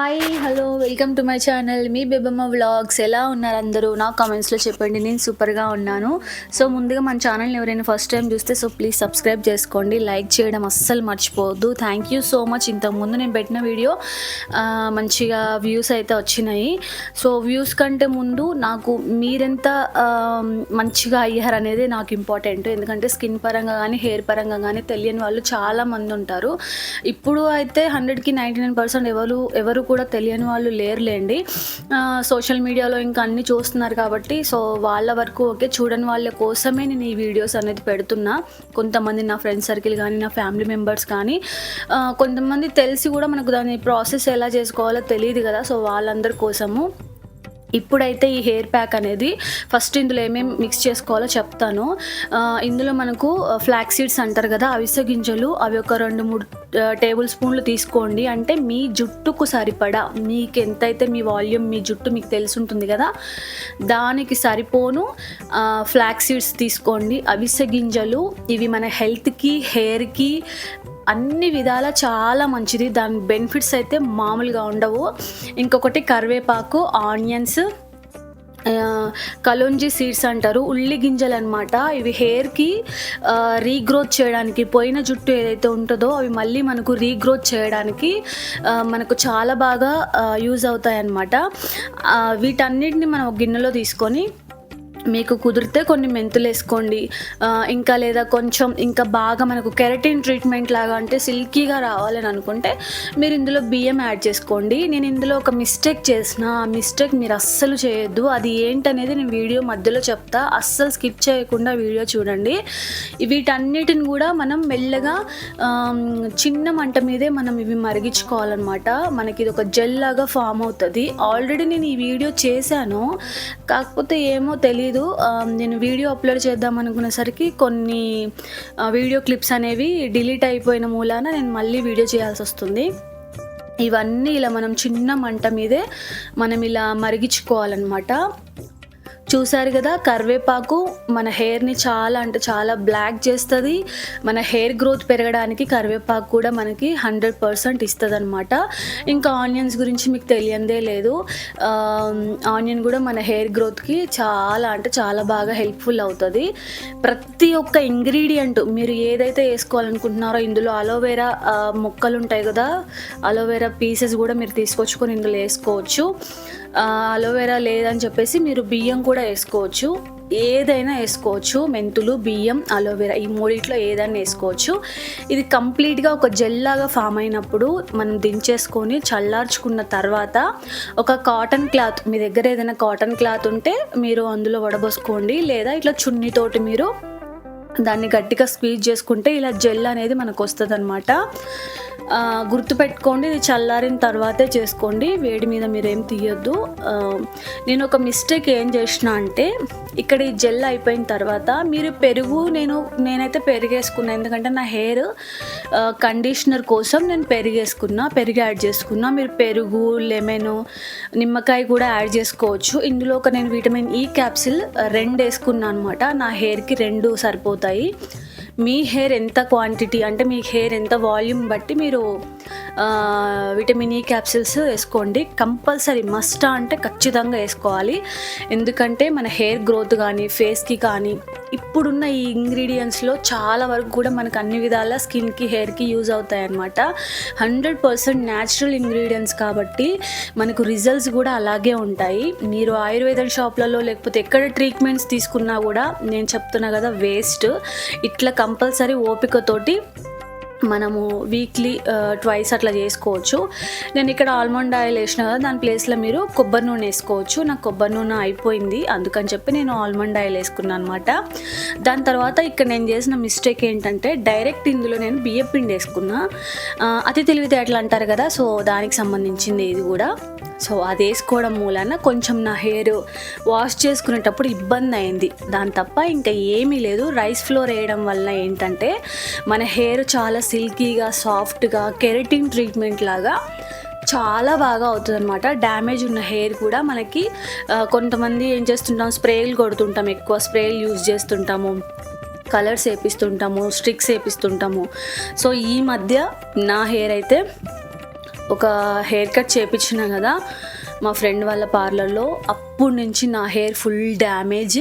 Hi hello welcome to my channel me Bebamma vlogs ఎలా ఉన్నారు అందరూ? నా కామెంట్స్లో చెప్పండి. నేను సూపర్గా ఉన్నాను. సో ముందుగా మన ఛానల్ని ఎవరైనా ఫస్ట్ టైం చూస్తే సో ప్లీజ్ సబ్స్క్రైబ్ చేసుకోండి. లైక్ చేయడం అస్సలు మర్చిపోవద్దు. థ్యాంక్ యూ సో మచ్ ఇంతకుముందు నేను పెట్టిన వీడియో మంచిగా వ్యూస్ అయితే వచ్చినాయి. సో వ్యూస్ కంటే ముందు నాకు మీరెంత మంచిగా అయ్యారు అనేది నాకు ఇంపార్టెంట్ ఎందుకంటే స్కిన్ పరంగా కానీ హెయిర్ పరంగా కానీ తెలియని వాళ్ళు చాలా మంది ఉంటారు. ఇప్పుడు అయితే హండ్రెడ్కి నైంటీ నైన్ పర్సెంట్ ఎవరు ఎవరు కూడా తెలియని వాళ్ళు లేరులేండి. సోషల్ మీడియాలో ఇంకా అన్ని చూస్తున్నారు కాబట్టి సో వాళ్ళ వరకు ఓకే చూడని వాళ్ళ కోసమే నేను ఈ వీడియోస్ అనేది పెడుతున్నా. కొంతమంది నా ఫ్రెండ్ సర్కిల్ కానీ నా ఫ్యామిలీ మెంబర్స్ కానీ కొంతమంది తెలిసి కూడా మనకు దాని ప్రాసెస్ ఎలా చేసుకోవాలో తెలియదు కదా. సో వాళ్ళందరి కోసము ఇప్పుడైతే ఈ హెయిర్ ప్యాక్ అనేది ఫస్ట్ ఇందులో ఏమేమి మిక్స్ చేసుకోవాలో చెప్తాను. ఇందులో మనకు ఫ్లాక్ సీడ్స్ అంటారు కదా అవిసె గింజలు అవి ఒక రెండు మూడు టేబుల్ స్పూన్లు తీసుకోండి. అంటే మీ జుట్టుకు సరిపడా మీకు ఎంతైతే మీ వాల్యూమ్ మీ జుట్టు మీకు తెలిసి ఉంటుంది కదా దానికి సరిపోను ఫ్లాక్ సీడ్స్ తీసుకోండి. అవిసె గింజలు ఇవి మన హెల్త్కి హెయిర్కి అన్ని విధాల చాలా మంచిది. దాని బెనిఫిట్స్ అయితే మామూలుగా ఉండవు. ఇంకొకటి కరివేపాకు ఆనియన్స్ కలోంజీ సీడ్స్ అంటారు. ఉల్లి గింజలు అనమాట ఇవి హెయిర్కి రీగ్రోత్ చేయడానికి పోయిన జుట్టు ఏదైతే ఉంటుందో అవి మళ్ళీ మనకు రీగ్రోత్ చేయడానికి మనకు చాలా బాగా యూజ్ అవుతాయి అన్నమాట వీటన్నిటిని మనం ఒక గిన్నెలో తీసుకొని మీకు కుదిరితే కొన్ని మెంతులు వేసుకోండి. ఇంకా లేదా కొంచెం ఇంకా బాగా మనకు కెరటిన్ ట్రీట్మెంట్ లాగా అంటే సిల్కీగా రావాలని అనుకుంటే మీరు ఇందులో బియ్యం యాడ్ చేసుకోండి. నేను ఇందులో ఒక మిస్టేక్ చేసిన ఆ మిస్టేక్ మీరు అస్సలు చేయొద్దు. అది ఏంటనేది నేను వీడియో మధ్యలో చెప్తా. అస్సలు స్కిప్ చేయకుండా వీడియో చూడండి. వీటన్నిటిని కూడా మనం మెల్లగా చిన్న మంట మీదే మనం ఇవి మరిగించుకోవాలన్నమాట. మనకి ఇది ఒక జెల్ లాగా ఫామ్ అవుతుంది. ఆల్రెడీ నేను ఈ వీడియో చేశాను. కాకపోతే ఏమో తెలియదు. తెలీదు. నేను వీడియో అప్లోడ్ చేద్దాం అనుకునేసరికి కొన్ని వీడియో క్లిప్స్ అనేవి డిలీట్ అయిపోయిన మూలాన నేను మళ్ళీ వీడియో చేయాల్సి వస్తుంది. ఇవన్నీ ఇలా మనం చిన్న మంట మీదే మనం ఇలా మరిగించుకోవాలన్నమాట. చూసారు కదా కరివేపాకు మన హెయిర్ని చాలా అంటే చాలా బ్లాక్ చేస్తుంది. మన హెయిర్ గ్రోత్ పెరగడానికి కరివేపాకు కూడా మనకి హండ్రెడ్ పర్సెంట్ ఇస్తుంది అనమాట ఇంకా ఆనియన్స్ గురించి మీకు తెలియందే లేదు. ఆనియన్ కూడా మన హెయిర్ గ్రోత్కి చాలా అంటే చాలా బాగా హెల్ప్ఫుల్ అవుతుంది. ప్రతి ఒక్క ఇంగ్రీడియంట్ మీరు ఏదైతే వేసుకోవాలనుకుంటున్నారో ఇందులో అలోవెరా మొక్కలు ఉంటాయి కదా అలోవెరా పీసెస్ కూడా మీరు తీసుకొచ్చుకొని ఇందులో వేసుకోవచ్చు. అలోవేరా అలోవెరా లేదని చెప్పేసి మీరు బియ్యం కూడా వేసుకోవచ్చు. ఏదైనా వేసుకోవచ్చు. మెంతులు బియ్యం అలోవెరా ఈ మూడిట్లో ఏదైనా వేసుకోవచ్చు. ఇది కంప్లీట్గా ఒక జెల్ లాగా ఫామ్ అయినప్పుడు మనం దించేసుకొని చల్లార్చుకున్న తర్వాత ఒక కాటన్ క్లాత్ మీ దగ్గర ఏదైనా కాటన్ క్లాత్ ఉంటే మీరు అందులో వడబోసుకోండి. లేదా ఇట్లా చున్నీతోటి మీరు దాన్ని గట్టిగా స్క్వీజ్ చేసుకుంటే ఇలా జెల్ అనేది మనకు వస్తుంది అనమాట గుర్తుపెట్టుకోండి ఇది చల్లారిన తర్వాతే చేసుకోండి. వేడి మీద మీరేం తీయొద్దు. నేను ఒక మిస్టేక్ ఏం చేసిన అంటే ఇక్కడ ఈ జెల్ అయిపోయిన తర్వాత మీరు పెరుగు నేను నేనైతే పెరిగేసుకున్నా. ఎందుకంటే నా హెయిర్ కండిషనర్ కోసం నేను పెరిగేసుకున్నా పెరుగు యాడ్ చేసుకున్నా. మీరు పెరుగు లెమన్ నిమ్మకాయ కూడా యాడ్ చేసుకోవచ్చు. ఇందులో ఒక నేను విటమిన్ ఈ క్యాప్సిల్ రెండు వేసుకున్నాను అనమాట నా హెయిర్కి రెండు సరిపోతాయి. మీ హెయిర్ ఎంత క్వాంటిటీ అంటే మీ హెయిర్ ఎంత వాల్యూమ్ బట్టి మీరు విటమిన్ ఈ క్యాప్సిల్స్ వేసుకోండి. కంపల్సరీ మస్ట్ అంటే ఖచ్చితంగా వేసుకోవాలి. ఎందుకంటే మన హెయిర్ గ్రోత్ కానీ ఫేస్కి కానీ ఇప్పుడున్న ఈ ఇంగ్రీడియంట్స్లో చాలా వరకు కూడా మనకు అన్ని విధాల స్కిన్కి హెయిర్కి యూజ్ అవుతాయి అన్నమాట హండ్రెడ్ పర్సెంట్ న్యాచురల్ ఇంగ్రీడియంట్స్ కాబట్టి మనకు రిజల్ట్స్ కూడా అలాగే ఉంటాయి. మీరు ఆయుర్వేద షాప్లలో లేకపోతే ఎక్కడ ట్రీట్మెంట్స్ తీసుకున్నా కూడా నేను చెప్తున్నా కదా వేస్ట్. ఇట్లా కంపల్సరీ ఓపికతోటి మనము వీక్లీ ట్వైస్ uh, అట్లా చేసుకోవచ్చు. నేను ఇక్కడ ఆల్మండ్ ఆయిల్ వేసిన కదా దాని ప్లేస్లో మీరు కొబ్బరి నూనె వేసుకోవచ్చు. నాకు కొబ్బరి నూనె అయిపోయింది అందుకని చెప్పి నేను ఆల్మండ్ ఆయిల్ వేసుకున్నాను అనమాట దాని తర్వాత ఇక్కడ నేను చేసిన మిస్టేక్ ఏంటంటే డైరెక్ట్ ఇందులో నేను బియ్యం పిండి వేసుకున్నా uh, అతి తెలివితేటలు అంటారు కదా సో దానికి సంబంధించింది ఇది కూడా. సో అది వేసుకోవడం మూలాన కొంచెం నా హెయిర్ వాష్ చేసుకునేటప్పుడు ఇబ్బంది అయింది. దాని తప్ప ఇంకా ఏమీ లేదు. రైస్ ఫ్లోర్ వేయడం వల్ల ఏంటంటే మన హెయిర్ చాలా సిల్కీగా సాఫ్ట్గా కెరటిన్ ట్రీట్మెంట్ లాగా చాలా బాగా అవుతుంది అనమాట డ్యామేజ్ ఉన్న హెయిర్ కూడా మనకి కొంతమంది ఏం చేస్తుంటాం స్ప్రేలు కొడుతుంటాం ఎక్కువ. స్ప్రేలు యూజ్ చేస్తుంటాము. కలర్స్ వేపిస్తుంటాము స్ట్రిక్స్ వేపిస్తుంటాము. సో ఈ మధ్య నా హెయిర్ అయితే ఒక హెయిర్ కట్ చేపించిన కదా మా ఫ్రెండ్ వాళ్ళ పార్లర్లో అప్పటి నుంచి నా హెయిర్ ఫుల్ డ్యామేజ్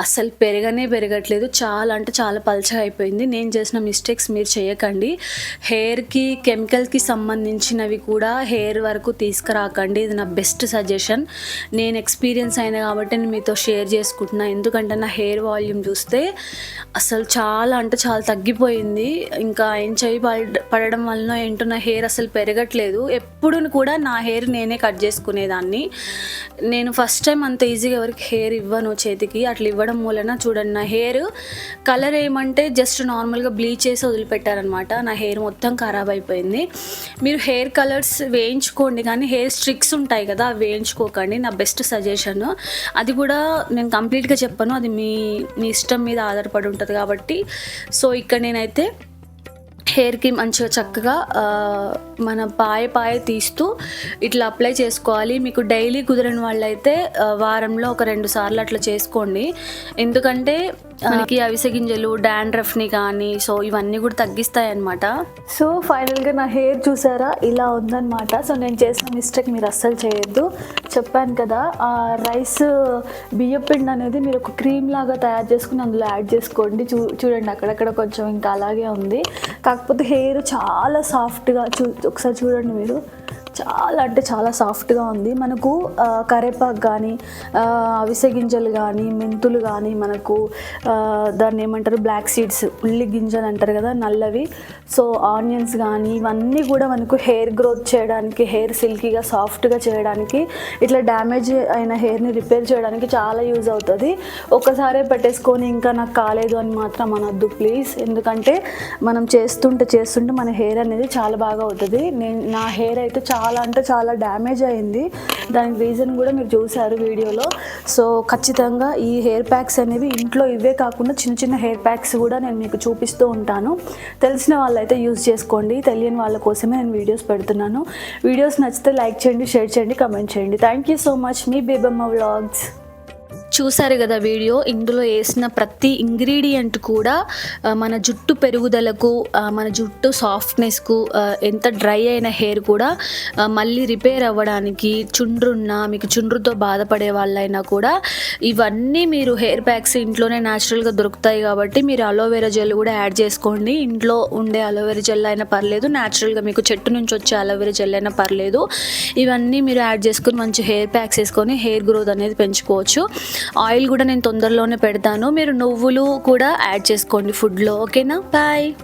అస్సలు పెరగనే పెరగట్లేదు. చాలా అంటే చాలా పల్చగా అయిపోయింది. నేను చేసిన మిస్టేక్స్ మీరు చేయకండి. హెయిర్కి కెమికల్కి సంబంధించినవి కూడా హెయిర్ వరకు తీసుకురాకండి. ఇది నా బెస్ట్ సజెషన్ నేను ఎక్స్పీరియన్స్ అయిన కాబట్టి నేను మీతో షేర్ చేసుకుంటున్నా. ఎందుకంటే నా హెయిర్ వాల్యూమ్ చూస్తే అసలు చాలా అంటే చాలా తగ్గిపోయింది. ఇంకా ఏం చేయి పడ- పడడం వలన ఏంటో నా హెయిర్ అసలు పెరగట్లేదు. ఎప్పుడు కూడా నా హెయిర్ నేనే కట్ చేసుకునేదాన్ని. నేను ఫస్ట్ టైం అంత ఈజీగా ఎవరికి హెయిర్ ఇవ్వను చేతికి. అట్లా ఇవ్వడం మూలన చూడండి నా హెయిర్ కలర్ ఏమంటే జస్ట్ నార్మల్గా బ్లీచ్ చేసి వదిలిపెట్టారనమాట నా హెయిర్ మొత్తం ఖరాబ్ అయిపోయింది. మీరు హెయిర్ కలర్స్ వేయించుకోండి కానీ హెయిర్ స్ట్రిక్స్ ఉంటాయి కదా అవి వేయించుకోకండి. నా బెస్ట్ సజెషన్. అది కూడా నేను కంప్లీట్గా చెప్పాను అది మీ మీ ఇష్టం మీద ఆధారపడి ఉంటుంది కాబట్టి. సో ఇక్కడ నేనైతే హెయిర్కి మంచిగా చక్కగా మన పాయ పాయ తీస్తూ ఇట్లా అప్లై చేసుకోవాలి. మీకు డైలీ కుదరని వాళ్ళైతే వారంలో ఒక రెండు సార్లు అట్లా చేసుకోండి. ఎందుకంటే మనకి అవిసె గింజలు డాండ్రఫ్ని కానీ సో ఇవన్నీ కూడా తగ్గిస్తాయి అన్నమాట సో ఫైనల్గా నా హెయిర్ చూసారా? ఇలా ఉందన్నమాట. సో నేను చేసిన మిస్టేక్ మీరు అస్సలు చేయొద్దు. చెప్పాను కదా ఆ రైస్ బియ్యం పిండి అనేది మీరు ఒక క్రీమ్ లాగా తయారు చేసుకుని అందులో యాడ్ చేసుకోండి. చూ చూడండి అక్కడక్కడ కొంచెం ఇంకా అలాగే ఉంది. కాకపోతే హెయిర్ చాలా సాఫ్ట్గా చూ ఒకసారి చూడండి మీరు. చాలా అంటే చాలా సాఫ్ట్గా ఉంది. మనకు కరేపాకు కానీ అవిసె గింజలు కానీ మెంతులు కానీ మనకు దాన్ని ఏమంటారు బ్లాక్ సీడ్స్ ఉల్లి గింజలు అంటారు కదా నల్లవి. సో ఆనియన్స్ కానీ ఇవన్నీ కూడా మనకు హెయిర్ గ్రోత్ చేయడానికి హెయిర్ సిల్కీగా సాఫ్ట్గా చేయడానికి ఇట్లా డ్యామేజ్ అయిన హెయిర్ని రిపేర్ చేయడానికి చాలా యూజ్ అవుతుంది. ఒక్కసారే పెట్టేసుకొని ఇంకా నాకు కాలేదు అని మాత్రం అనొద్దు ప్లీజ్. ఎందుకంటే మనం చేస్తుంటే చేస్తుంటే మన హెయిర్ అనేది చాలా బాగా అవుతుంది. నేను నా హెయిర్ అయితే చాలా చాలా అంటే చాలా డ్యామేజ్ అయింది. దానికి రీజన్ కూడా మీరు చూసారు వీడియోలో. సో ఖచ్చితంగా ఈ హెయిర్ ప్యాక్స్ అనేవి ఇంట్లో ఇవే కాకుండా చిన్న చిన్న హెయిర్ ప్యాక్స్ కూడా నేను మీకు చూపిస్తూ ఉంటాను. తెలిసిన వాళ్ళైతే యూజ్ చేసుకోండి. తెలియని వాళ్ళ కోసమే నేను వీడియోస్ పెడుతున్నాను. వీడియోస్ నచ్చితే లైక్ చేయండి షేర్ చేయండి కమెంట్ చేయండి. థ్యాంక్ యూ సో మచ్ మీ బేబమ్మ వ్లాగ్స్ చూసారు కదా వీడియో? ఇందులో వేసిన ప్రతి ఇంగ్రీడియంట్ కూడా మన జుట్టు పెరుగుదలకు మన జుట్టు సాఫ్ట్నెస్కు ఎంత డ్రై అయిన హెయిర్ కూడా మళ్ళీ రిపేర్ అవ్వడానికి చుండ్రున్న మీకు చుండ్రుతో బాధపడే వాళ్ళైనా కూడా ఇవన్నీ మీరు హెయిర్ ప్యాక్స్ ఇంట్లోనే న్యాచురల్గా దొరుకుతాయి కాబట్టి మీరు అలోవెరా జెల్ కూడా యాడ్ చేసుకోండి. ఇంట్లో ఉండే అలోవెరా జెల్ అయినా పర్లేదు న్యాచురల్గా మీకు చెట్టు నుంచి వచ్చే అలోవెరా జెల్ అయినా పర్లేదు. ఇవన్నీ మీరు యాడ్ చేసుకొని మంచి హెయిర్ ప్యాక్స్ వేసుకొని హెయిర్ గ్రోత్ అనేది పెంచుకోవచ్చు. ఆయిల్ కూడా నేను తొందరలోనే పెడతాను. మీరు నువ్వులు కూడా యాడ్ చేసుకోండి ఫుడ్లో. ఓకేనా? బాయ్.